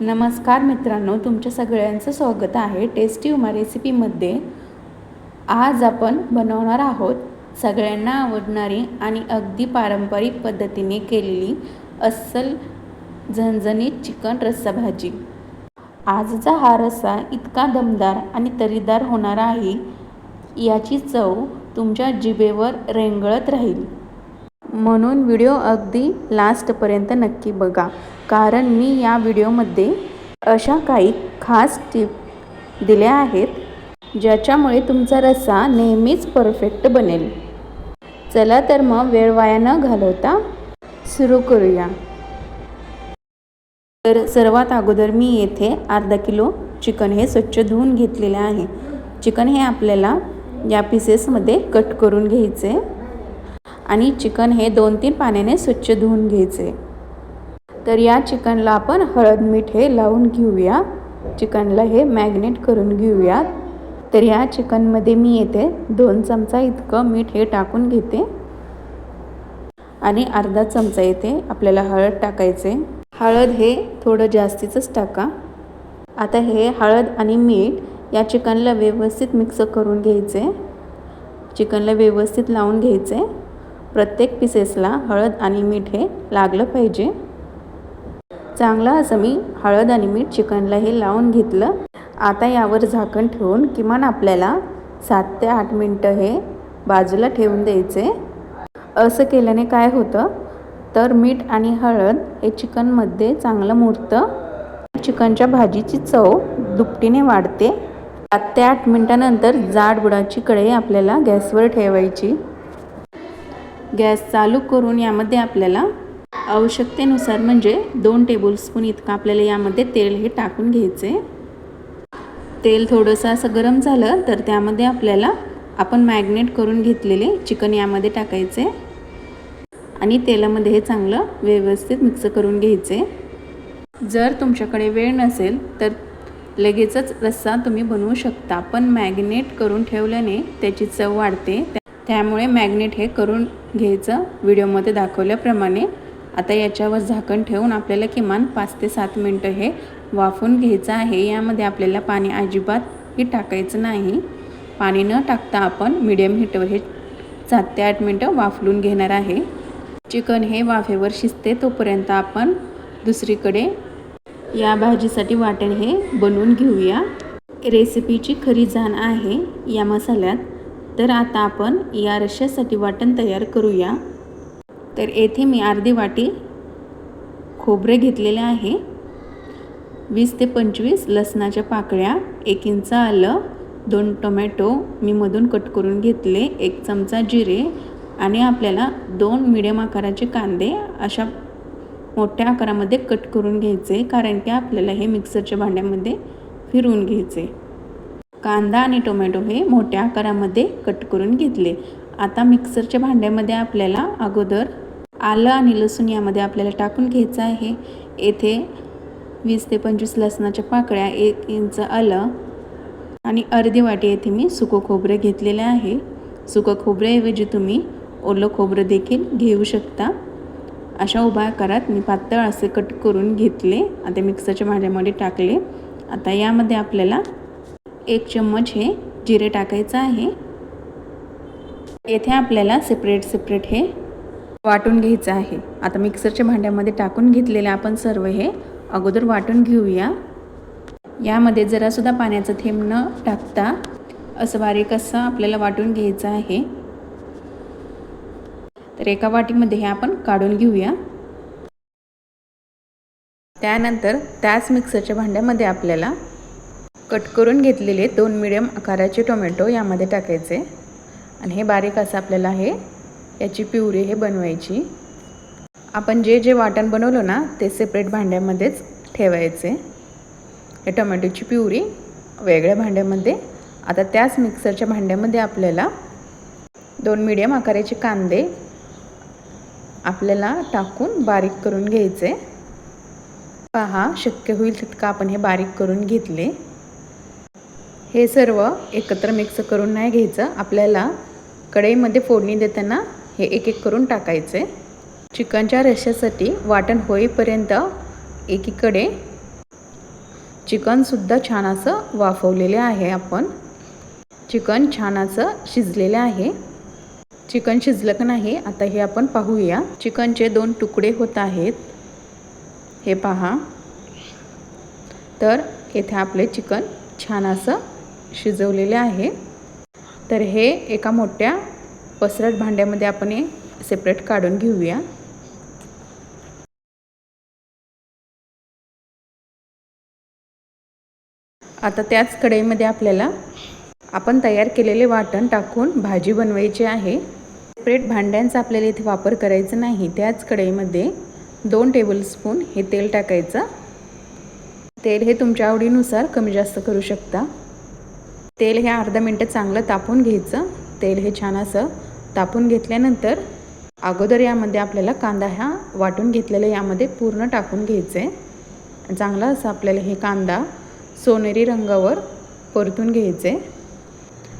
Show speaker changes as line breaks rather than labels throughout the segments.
नमस्कार मित्रांनो तुमच्या सगळ्यांचं स्वागत आहे टेस्टी उमा रेसिपीमध्ये. आज आपण बनवणार आहोत सगळ्यांना आवडणारी आणि अगदी पारंपरिक पद्धतीने केलेली अस्सल झणझणीत चिकन रस्सा भाजी. आजचा हा रस्सा इतका दमदार आणि तरीदार होणार आहे याची चव तुमच्या जिभेवर रेंगळत राहील. म्हणून व्हिडिओ अगदी लास्टपर्यंत नक्की बघा. कारण मी या व्हिडिओमध्ये अशा काही खास टिप दिल्या आहेत ज्याच्यामुळे तुमचा रस्सा नेहमीच परफेक्ट बनेल. चला तर मग वेळ वाया न घालवता सुरू करूया. तर सर्वात अगोदर मी येथे अर्धा किलो चिकन हे स्वच्छ धुवून घेतलेले आहे. चिकन हे आपल्याला या पीसेसमध्ये कट करून घ्यायचे. आणि चिकन हे दोन तीन पाण्याने स्वच्छ धुवून घ्यायचे. तर या चिकनला आपण हळद मीठ हे लावून घेऊया. चिकनला हे मॅग्नेट करून घेऊया. तर या चिकनमध्ये मी येते दोन चमचा इतकं मीठ हे टाकून घेते. आणि अर्धा चमचा येते आपल्याला हळद टाकायचे. हळद हे थोडं जास्तीचंच टाका. आता हे हळद आणि मीठ या चिकनला व्यवस्थित मिक्स करून घ्यायचे. चिकनला व्यवस्थित लावून घ्यायचे. प्रत्येक पिसेसला हळद आणि मीठ हे लागलं पाहिजे. चांगलं असं मी हळद आणि मीठ चिकनला हे लावून घेतलं. आता यावर झाकण ठेवून किमान आपल्याला सात ते आठ मिनटं हे बाजूला ठेवून द्यायचे. असं केल्याने काय होतं? तर मीठ आणि हळद हे चिकनमध्ये चांगलं मुरतं. चिकनच्या भाजीची चव दुपटीने वाढते. सात ते आठ मिनटानंतर जाड बुडाची कढई आपल्याला गॅसवर ठेवायची. गॅस चालू करून यामध्ये आपल्याला आवश्यकतेनुसार म्हणजे दोन टेबलस्पून इतकं आपल्याला यामध्ये तेल हे टाकून घ्यायचे तेल थोडंसं असं गरम झालं तर त्यामध्ये आपल्याला आपण मॅग्नेट करून घेतलेले चिकन यामध्ये टाकायचे. आणि तेलामध्ये हे चांगलं व्यवस्थित मिक्स करून घ्यायचे. जर तुमच्याकडे वेळ नसेल तर लगेचच रस्सा तुम्ही बनवू शकता पण मॅग्नेट करून ठेवल्याने त्याची चव वाढते त्यामुळे मॅग्नेट हे करून घ्यायचं. व्हिडिओमध्ये दाखवल्याप्रमाणे. आता याच्यावर झाकण ठेवून आपल्याला किमान पाच ते सात मिनटं हे वाफून घ्यायचं आहे. यामध्ये आपल्याला पाणी अजिबातही टाकायचं नाही. पाणी न टाकता आपण मिडियम हिटवर हे सात ते आठ मिनटं वाफलून घेणार आहे. चिकन हे वाफेवर शिजते तोपर्यंत आपण दुसरीकडे या भाजीसाठी वाटण हे बनवून घेऊया. रेसिपीची खरी जाण आहे या मसाल्यात. तर आता आपण या रश्श्यासाठी वाटण तयार करूया. तर येथे मी अर्धी वाटी खोबरे घेतलेले आहे. वीस ते पंचवीस लसणाच्या पाकळ्या एक इंच आलं दोन टोमॅटो मी मधून कट करून घेतले एक चमचा जिरे आणि आपल्याला दोन मिडियम आकाराचे कांदे अशा मोठ्या आकारामध्ये कट करून घ्यायचे कारण की आपल्याला हे मिक्सरच्या भांड्यामध्ये फिरवून घ्यायचे. कांदा आणि टोमॅटो हे मोठ्या आकारामध्ये कट करून घेतले. आता मिक्सरच्या भांड्यामध्ये आपल्याला अगोदर आलं आणि लसूण यामध्ये आपल्याला टाकून घ्यायचं आहे. येथे वीस ते पंचवीस लसणाच्या पाकळ्या एक इंच आलं आणि अर्धी वाटी येथे मी सुकं खोबरं घेतलेलं आहे. सुकं खोबऱ्याऐवजी तुम्ही ओलं खोबरं देखील घेऊ शकता. अशा उभ्या आकारात मी पातळ असे कट करून घेतले. आता मिक्सरच्या भांड्यामध्ये टाकले. आता यामध्ये आपल्याला एक चम्मच हे जिरे टाकायचं आहे. येथे आपल्याला सेपरेट सेपरेट हे वाटून घ्यायचं आहे. आता मिक्सरच्या भांड्यामध्ये टाकून घेतलेले आपण सर्व हे अगोदर वाटून घेऊया. यामध्ये जरासुद्धा पाण्याचं थेंब न टाकता असं बारीक असं आपल्याला वाटून घ्यायचं आहे. तर एका वाटीमध्ये हे आपण काढून घेऊया. त्यानंतर त्याच मिक्सरच्या भांड्यामध्ये आपल्याला कट करून घेतलेले दोन मिडियम आकाराचे टोमॅटो यामध्ये टाकायचे. आणि हे बारीक असं आपल्याला हे याची प्युरी हे बनवायची. आपण जे जे वाटण बनवलं ना ते सेपरेट भांड्यामध्येच ठेवायचे. हे टोमॅटोची प्युरी वेगळ्या भांड्यामध्ये. आता त्याच मिक्सरच्या भांड्यामध्ये आपल्याला दोन मिडियम आकाराचे कांदे आपल्याला टाकून बारीक करून घ्यायचे. पहा शक्य होईल तितकं आपण हे बारीक करून घेतले. हे सर्व एकत्र मिक्स करून नाही घ्यायचं. आपल्याला कढईमध्ये फोडणी देताना हे एक एक करून टाकायचे. चिकनच्या रश्श्यासाठी वाटण होईपर्यंत एकीकडे चिकनसुद्धा छान असं वाफवलेले आहे आपण. चिकन छान असं शिजलेलं आहे. चिकन शिजलं का नाही आता हे आपण पाहूया. चिकनचे दोन तुकडे होत आहेत. हे पहा. तर येथे आपले चिकन छान असं शिजवलेले आहे. तर हे एका मोठ्या पसरट भांड्यामध्ये आपण हे सेपरेट काढून घेऊया. आता त्याच कढईमध्ये आपल्याला आपण तयार केलेले वाटण टाकून भाजी बनवायची आहे. सेपरेट भांड्यांचा आपल्याला इथे वापर करायचा नाही. त्याच कढईमध्ये दोन टेबलस्पून हे तेल टाकायचं. तेल हे तुमच्या आवडीनुसार कमी जास्त करू शकता. तेल हे अर्धा मिनटं चांगलं तापून घ्यायचं. तेल हे छान असं तापून घेतल्यानंतर अगोदर यामध्ये आपल्याला कांदा हा वाटून घेतलेला यामध्ये पूर्ण टाकून घ्यायचं आहे चांगला असं आपल्याला हे कांदा सोनेरी रंगावर परतून घ्यायचे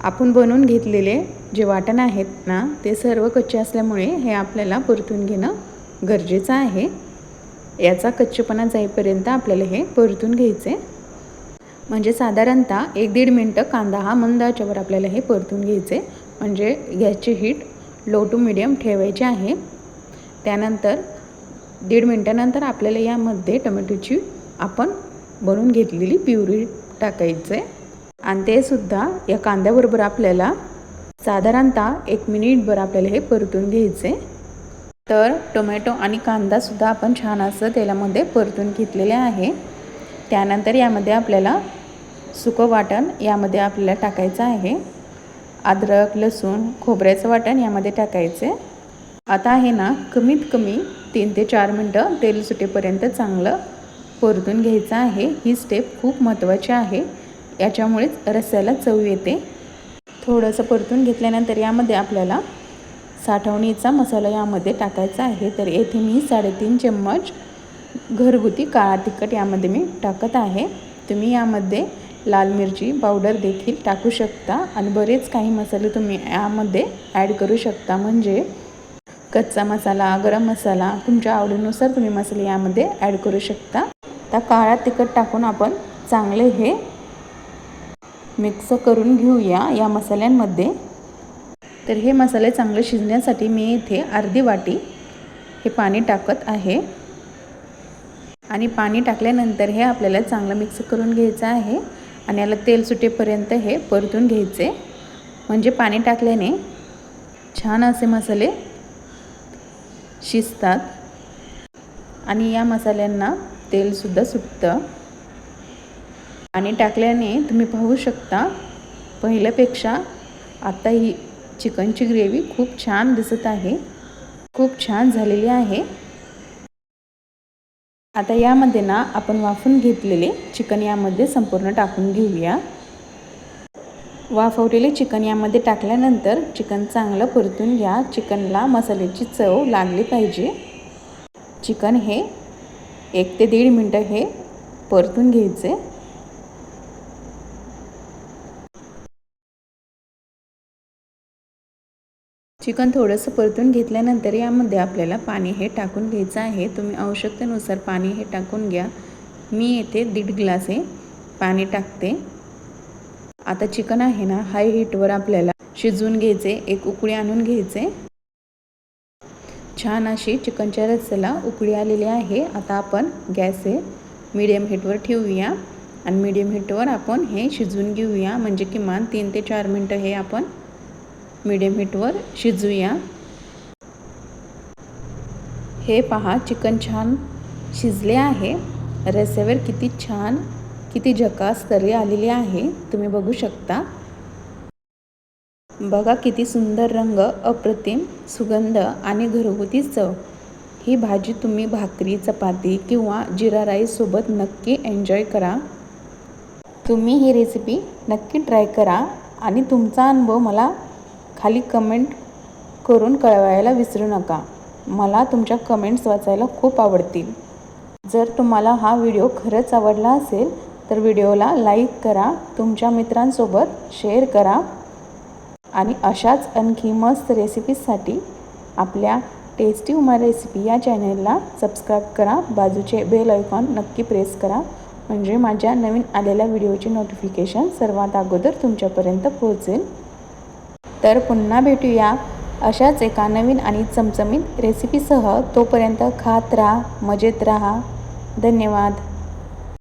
आपण बनवून घेतलेले जे वाटण आहेत ना ते सर्व कच्चे असल्यामुळे हे आपल्याला परतून घेणं गरजेचं आहे. याचा कच्चेपणा जाईपर्यंत आपल्याला हे परतून घ्यायचे म्हणजे साधारणतः एक दीड मिनटं कांदा हा मंदाच्यावर आपल्याला हे परतून घ्यायचे. म्हणजे गॅसची हीट लो टू मिडियम ठेवायची आहे. त्यानंतर दीड मिनटानंतर आपल्याला यामध्ये टोमॅटोची आपण बनवून घेतलेली प्युरी टाकायचं. आहे आणि ते सुद्धा या कांद्याबरोबर आपल्याला साधारणतः एक मिनिटभर आपल्याला हे परतून घ्यायचे. तर टोमॅटो आणि कांदासुद्धा आपण छान असं तेलामध्ये परतून घेतलेले आहे. त्यानंतर यामध्ये आपल्याला सुकं वाटण यामध्ये आपल्याला टाकायचं आहे. अद्रक लसूण खोबऱ्याचं वाटण यामध्ये टाकायचे. आता आहे ना कमीत कमी तीन ते चार मिनटं तेल सुटेपर्यंत चांगलं परतून घ्यायचं आहे. ही स्टेप खूप महत्त्वाची आहे. याच्यामुळेच रस्स्याला चव येते. थोडंसं परतून घेतल्यानंतर यामध्ये आपल्याला साठवणीचा मसाला यामध्ये टाकायचा आहे. तर येथे मी साडेतीन चम्मच घरगुती काळा तिखट यामध्ये मी टाकत आहे. तुम्ही यामध्ये लाल मिरची पावडर देखील टाकू शकता आणि बरेच काही मसाले तुम्ही यामध्ये ॲड करू शकता. म्हणजे कच्चा मसाला गरम मसाला तुमच्या आवडीनुसार तुम्ही मसाले यामध्ये ॲड करू शकता. त्या काळा तिखट टाकून आपण चांगले हे मिक्स करून घेऊया या मसाल्यांमध्ये. तर हे मसाले चांगले शिजण्यासाठी मी इथे अर्धी वाटी हे पाणी टाकत आहे. आणि पाणी टाकल्यानंतर हे आपल्याला चांगलं मिक्स करून घ्यायचं आहे. आणि याला तेल सुटेपर्यंत हे परतून घ्यायचे. म्हणजे पाणी टाकल्याने छान असे मसाले शिजतात. आणि या मसाल्यांना तेलसुद्धा सुटतं. पाणी टाकल्याने तुम्ही पाहू शकता पहिल्यापेक्षा आता ही चिकनची ग्रेव्ही खूप छान दिसत आहे. खूप छान झालेली आहे. आता यामध्ये ना आपण वाफून घेतलेले चिकन यामध्ये संपूर्ण टाकून घेऊया. वाफवलेले चिकन यामध्ये टाकल्यानंतर चिकन चांगलं परतून घ्या. चिकनला मसाल्याची चव लागली पाहिजे. चिकन हे एक ते दीड मिनटं हे परतून घ्यायचे. चिकन थोडंसं परतून घेतल्यानंतर यामध्ये आपल्याला पाणी हे टाकून घ्यायचं आहे. तुम्ही आवश्यकतेनुसार पाणी हे टाकून घ्या. मी येथे दीड ग्लास हे पाणी टाकते. आता चिकन आहे ना हाय हीटवर आपल्याला शिजवून घ्यायचे एक उकळी आणून घ्यायचे. छान अशी चिकनच्या रस्स्याला उकळी आलेली आहे. आता आपण गॅस हे मीडियम हीटवर ठेवूया. आणि मीडियम हीटवर आपण हे शिजवून घेऊया. म्हणजे किमान तीन ते चार मिनटं हे आपण मीडियम हीटवर शिजवूया हे पहा चिकन छान शिजले आहे. रस्यावर किती छान किती झकास तरी आलेली आहे. तुम्ही बघू शकता. बघा किती सुंदर रंग अप्रतिम सुगंध आणि घरगुती चव. ही भाजी तुम्ही भाकरी चपाती किंवा जिरा राईससोबत नक्की एन्जॉय करा. तुम्ही ही रेसिपी नक्की ट्राय करा आणि तुमचा अनुभव मला खाली कमेंट करून कळवायला विसरू नका. मला तुमच्या कमेंट्स वाचायला खूप आवडतील. जर तुम्हाला हा व्हिडिओ खरंच आवडला असेल तर व्हिडिओला लाईक करा तुमच्या मित्रांसोबत शेअर करा आणि अशाच आणखी मस्त रेसिपीजसाठी आपल्या टेस्टी उमा रेसिपी या चॅनेलला सबस्क्राईब करा. बाजूचे बेल आयकॉन नक्की प्रेस करा. म्हणजे माझ्या नवीन आलेल्या व्हिडिओची नोटिफिकेशन सर्वात अगोदर तुमच्यापर्यंत पोहोचेल. तर पुन्हा भेटूया. अशाच एका नवीन आणि चमचमीत रेसिपीसह तोपर्यंत खात राहा मजेत राहा. धन्यवाद.